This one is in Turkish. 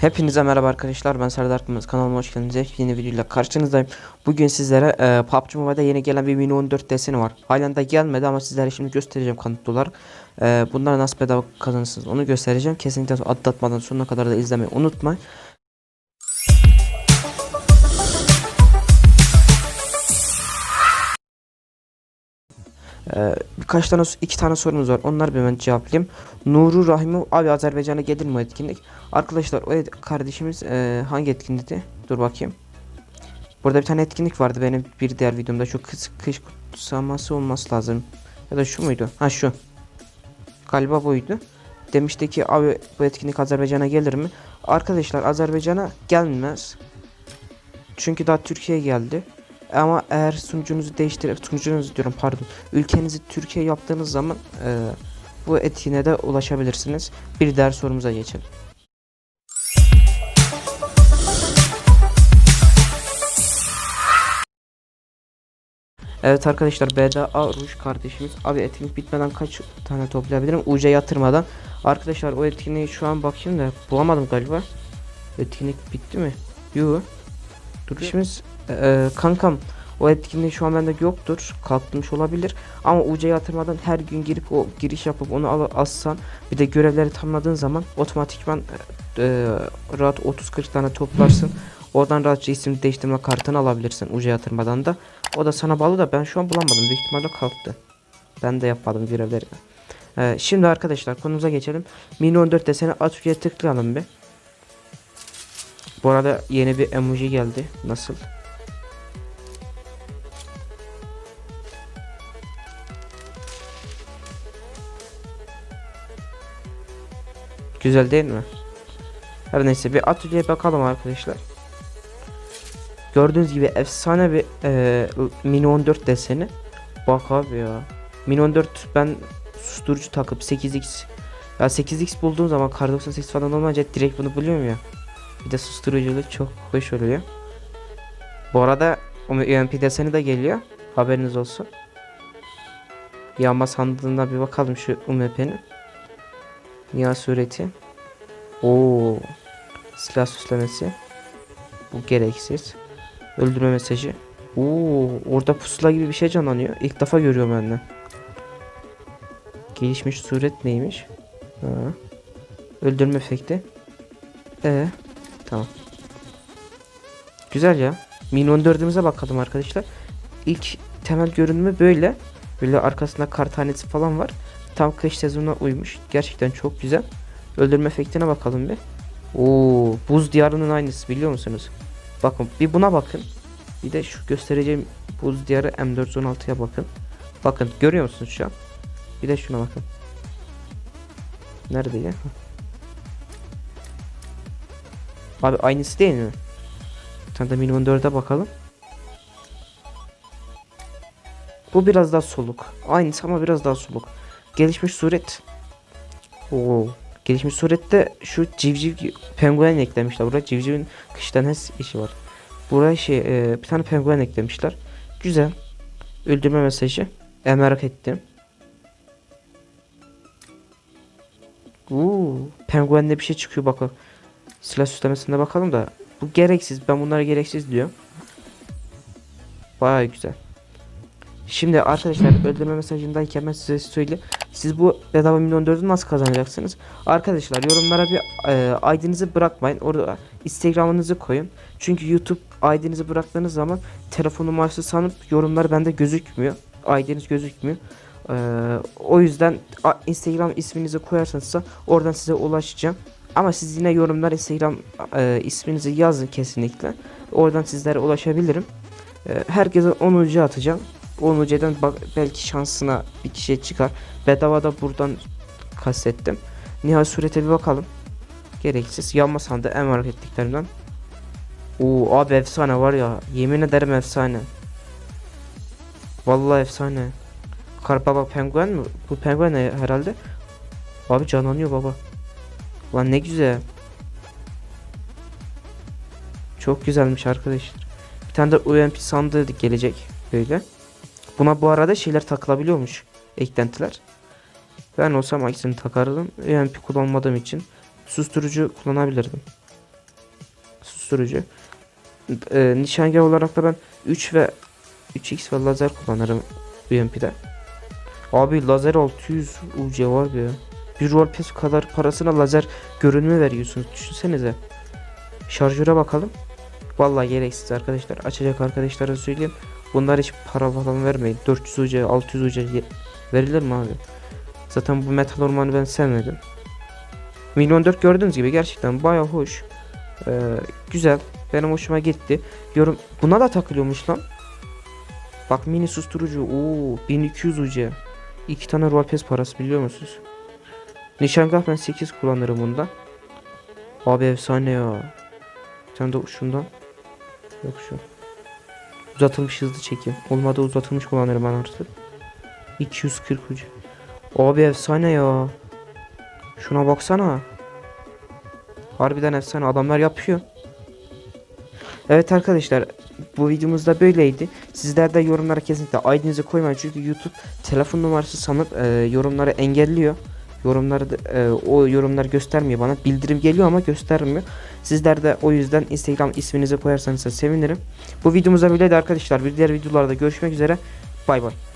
Hepinize merhaba arkadaşlar ben Serdar Kımız kanalıma hoş geldiniz. Yeni videoyla karşınızdayım. Bugün sizlere e, PUBG Mobile'da yeni gelen bir Mini 14 deseni var. Halen de gelmedi ama sizlere şimdi göstereceğim kanıtlı olarak e, Bunları nasıl bedava kazanırsınız onu göstereceğim. Kesinlikle atlatmadan sonuna kadar da izlemeyi unutmayın. Ee, birkaç tane iki tane sorumuz var. Onları bir hemen cevaplayayım. Nuru Rahimov abi Azerbaycan'a gelir mi etkinlik? Arkadaşlar o kardeşimiz e, hangi etkinlikti? Dur bakayım. Burada bir tane etkinlik vardı benim bir diğer videomda şu kış, kış kutsaması olması lazım. Ya da şu muydu? Ha şu. Galiba buydu. Demişti ki abi bu etkinlik Azerbaycan'a gelir mi? Arkadaşlar Azerbaycan'a gelmez. Çünkü daha Türkiye geldi. Ama eğer sunucunuzu değiştirip sunucunuzu diyorum pardon ülkenizi Türkiye yaptığınız zaman e, bu etkinliğe de ulaşabilirsiniz. Bir diğer sorumuza geçelim. Evet arkadaşlar BDA Ruş kardeşimiz. Abi etkinlik bitmeden kaç tane toplayabilirim? UC yatırmadan. Arkadaşlar o etkinliği şu an bakayım da bulamadım galiba. Etkinlik bitti mi? Yoo Duruşumuz e, kankam o etkinliği şu an bende yoktur. Kalkmış olabilir. Ama UC'ye yatırmadan her gün girip o giriş yapıp onu assan bir de görevleri tamamladığın zaman otomatikman e, rahat 30-40 tane toplarsın. Oradan rahatça isim değiştirme kartını alabilirsin UC yatırmadan da. O da sana bağlı da ben şu an bulamadım. Büyük ihtimalle kalktı. Ben de yapmadım görevleri. E, şimdi arkadaşlar konumuza geçelim. Mini 14 deseni at üyeye tıklayalım bir. Bu arada yeni bir emoji geldi. Nasıl? Güzel değil mi? Her neyse bir atölyeye bakalım arkadaşlar. Gördüğünüz gibi efsane bir e, Mini 14 deseni. Bak abi ya. Mini 14 ben susturucu takıp 8x ya 8x bulduğum zaman kar 98 falan olmayınca direkt bunu buluyorum ya. Bir de susturuculuk çok hoş oluyor. Bu arada UMP deseni de geliyor. Haberiniz olsun. Yağma sandığına bir bakalım şu UMP'nin. Niye sureti? Oo. Silah süslemesi. Bu gereksiz. Öldürme mesajı. Oo, orada pusula gibi bir şey canlanıyor. İlk defa görüyorum ben de. Gelişmiş suret neymiş? Ha. Öldürme efekti. E tamam. Güzel ya. Min 14'ümüze bakalım arkadaşlar. İlk temel görünümü böyle. Böyle arkasında kar tanesi falan var. Tam kış sezonuna uymuş. Gerçekten çok güzel. Öldürme efektine bakalım bir. Oo, buz diyarının aynısı biliyor musunuz? Bakın bir buna bakın. Bir de şu göstereceğim buz diyarı M416'ya bakın. Bakın görüyor musunuz şu an? Bir de şuna bakın. Nerede ya? Abi aynısı değil mi? Bir tane de 4'e bakalım. Bu biraz daha soluk. Aynısı ama biraz daha soluk. Gelişmiş suret. Oo. Gelişmiş surette şu civciv penguen eklemişler. Buraya civcivin kıştan işi var. Buraya şey e, bir tane penguen eklemişler. Güzel. Öldürme mesajı. E, merak ettim. Uuu. Penguenle bir şey çıkıyor bakın. Silah süslemesine bakalım da. Bu gereksiz. Ben bunlara gereksiz diyorum. Baya güzel. Şimdi arkadaşlar öldürme mesajındayken ben size söyleyeyim. Siz bu bedava milyon dördü nasıl kazanacaksınız? Arkadaşlar yorumlara bir e, ID'nizi bırakmayın. Orada Instagram'ınızı koyun. Çünkü YouTube ID'nizi bıraktığınız zaman telefon numarası sanıp yorumlar bende gözükmüyor. ID'niz gözükmüyor. E, o yüzden Instagram isminizi koyarsanız da oradan size ulaşacağım. Ama siz yine yorumlar Instagram e, isminizi yazın kesinlikle. Oradan sizlere ulaşabilirim. E, herkese 10 ucu atacağım. 10 ucudan bak belki şansına bir kişiye çıkar. Bedava da buradan kastettim. Nihal surete bir bakalım. Gereksiz. Yanmasan da en merak ettiklerimden. Oo abi efsane var ya. Yemin ederim efsane. Vallahi efsane. Kar baba penguen mi? Bu penguen herhalde. Abi canlanıyor baba. Lan ne güzel. Çok güzelmiş arkadaşlar. Bir tane de UMP sandığı gelecek böyle. Buna bu arada şeyler takılabiliyormuş. Eklentiler. Ben olsam ikisini takardım. UMP kullanmadığım için susturucu kullanabilirdim. susturucu. E, nişangah olarak da ben 3 ve 3x ve lazer kullanırım UMP'de. Abi lazer 600 UC var ya. Bir rol pes kadar parasına lazer görünümü veriyorsunuz. Düşünsenize. Şarjöre bakalım. Vallahi gereksiz arkadaşlar. Açacak arkadaşlara söyleyeyim. Bunlar hiç para falan vermeyin. 400 UC, 600 UC verilir mi abi? Zaten bu metal ormanı ben sevmedim. Milyon 4 gördüğünüz gibi gerçekten baya hoş. Ee, güzel. Benim hoşuma gitti. Yorum buna da takılıyormuş lan. Bak mini susturucu. Oo 1200 UC. İki tane rol pes parası biliyor musunuz? Nişangah ben 8 kullanırım bunda. Abi efsane ya. Sen de şundan. Yok şu. Uzatılmış hızlı çekim. Olmadı uzatılmış kullanırım ben artık. 240 ucu. Abi efsane ya. Şuna baksana. Harbiden efsane adamlar yapıyor. Evet arkadaşlar bu videomuz da böyleydi. Sizler de yorumlara kesinlikle ID'nizi koymayın çünkü YouTube telefon numarası sanıp e, yorumları engelliyor. Yorumları e, o yorumlar göstermiyor bana. Bildirim geliyor ama göstermiyor. Sizler de o yüzden Instagram isminizi koyarsanız sevinirim. Bu videomuzda böyleydi arkadaşlar. Bir diğer videolarda görüşmek üzere. Bay bay.